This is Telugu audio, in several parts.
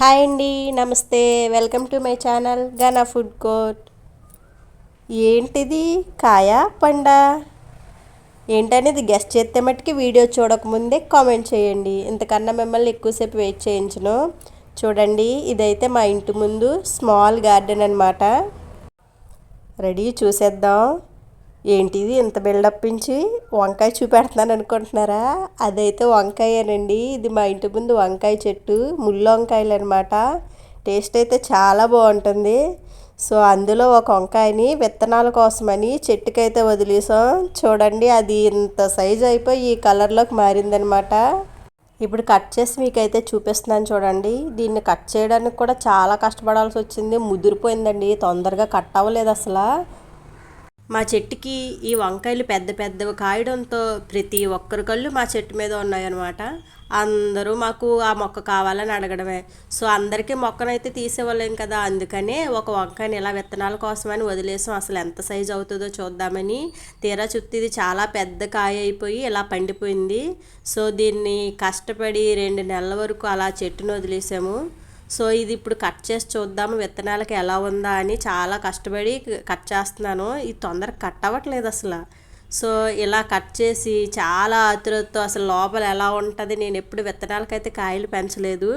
హాయ్ అండి నమస్తే. Welcome to my channel Gana food court. ఏంటిది? కాయ పండ? ఏంటనేది గెస్ట్ చేస్తే మట్టుకి వీడియో చూడకముందే కామెంట్ చేయండి. ఇంతకన్నా మిమ్మల్ని ఎక్కువసేపు వెయిట్ చేయించను. చూడండి ఇదైతే మా ఇంటి ముందు స్మాల్ గార్డెన్ అనమాట రెడీ చూసేద్దాం. ఏంటిది ఇంత బిల్డప్ ఇచ్చి వంకాయ చూపెడుతున్నాను అనుకుంటున్నారా? అదైతే వంకాయేనండి. ఇది మా ఇంటి ముందు వంకాయ చెట్టు ముళ్ళు వంకాయలు అనమాట టేస్ట్ అయితే చాలా బాగుంటుంది. సో అందులో ఒక వంకాయని విత్తనాల కోసమని చెట్టుకైతే వదిలేసాం. చూడండి అది ఇంత సైజ్ అయిపోయి ఈ కలర్లోకి మారిందనమాట ఇప్పుడు కట్ చేసి మీకైతే చూపిస్తున్నాను చూడండి. దీన్ని కట్ చేయడానికి కూడా చాలా కష్టపడాల్సి వచ్చింది. ముదిరిపోయిందండి. తొందరగా కట్ అవ్వలేదు అసలు. మా చెట్టుకి ఈ వంకాయలు పెద్ద పెద్దవి కాయడంతో ప్రతి ఒక్కరి కళ్ళు మా చెట్టు మీద ఉన్నాయన్నమాట. అందరూ మాకు ఆ మొక్క కావాలని అడగడమే. సో అందరికీ మొక్కనైతే తీసేవాళ్ళం కదా. అందుకనే ఒక వంకాయని ఇలా విత్తనాల కోసమని వదిలేసాం. అసలు ఎంత సైజు అవుతుందో చూద్దామని. తీరా చుట్టూ ఇది చాలా పెద్ద కాయ అయిపోయి ఇలా పండిపోయింది. సో దీన్ని కష్టపడి రెండు నెలల వరకు అలా చెట్టును వదిలేసాము. సో ఇది ఇప్పుడు కట్ చేసి చూద్దాము విత్తనాలకి ఎలా ఉందా అని చాలా కష్టపడి కట్ చేస్తున్నాను. ఇది తొందరగా కట్ అవ్వట్లేదు అసలు. సో ఇలా కట్ చేసి చాలా ఆతురతతో అసలు లోపల ఎలా ఉంటుంది నేను ఎప్పుడు విత్తనాలకైతే కాయలు పెంచలేదు.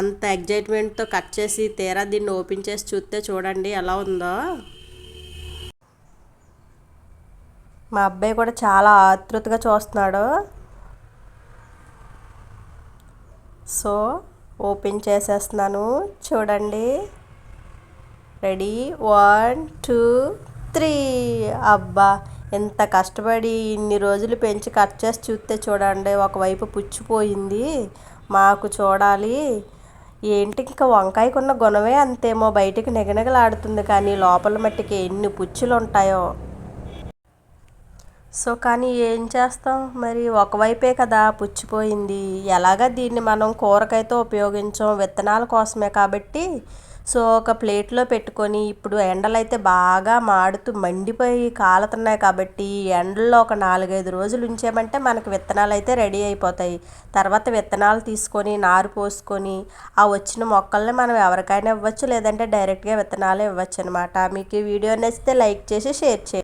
అంత ఎగ్జైట్మెంట్తో కట్ చేసి తీరా దీన్ని ఓపెన్ చేసి చూస్తే చూడండి ఎలా ఉందో. మా అబ్బాయి కూడా చాలా ఆతృతగా చూస్తున్నాడు. సో ఓపెన్ చేసేస్తున్నాను. చూడండి. రెడీ. One two three. అబ్బా! ఎంత కష్టపడి ఇన్ని రోజులు పెంచి కట్ చేసి చూస్తే చూడండి ఒకవైపు పుచ్చిపోయింది. మాకు చూడాలి. ఏంటి ఇంకా వంకాయకున్న గుణమే అంతేమో బయటికి నిగనిగలాడుతుంది కానీ లోపల మట్టికి ఎన్ని పుచ్చులు ఉంటాయో సో కానీ ఏం చేస్తాం? మరి ఒకవైపే కదా పుచ్చిపోయింది. ఎలాగ దీన్ని మనం కూరకైతే ఉపయోగించాం విత్తనాల కోసమే కాబట్టి. సో ఒక ప్లేట్లో పెట్టుకొని ఇప్పుడు ఎండలు అయితే బాగా మాడుతూ మండిపోయి కాలుతున్నాయి కాబట్టి ఎండల్లో ఒక నాలుగైదు రోజులు ఉంచామంటే మనకు విత్తనాలు అయితే రెడీ అయిపోతాయి. తర్వాత విత్తనాలు తీసుకొని నారు పోసుకొని ఆ వచ్చిన మొక్కల్ని మనం ఎవరికైనా ఇవ్వచ్చు లేదంటే డైరెక్ట్గా విత్తనాలు ఇవ్వచ్చు అనమాట మీకు ఈ వీడియో నచ్చితే లైక్ చేసి షేర్ చేయండి.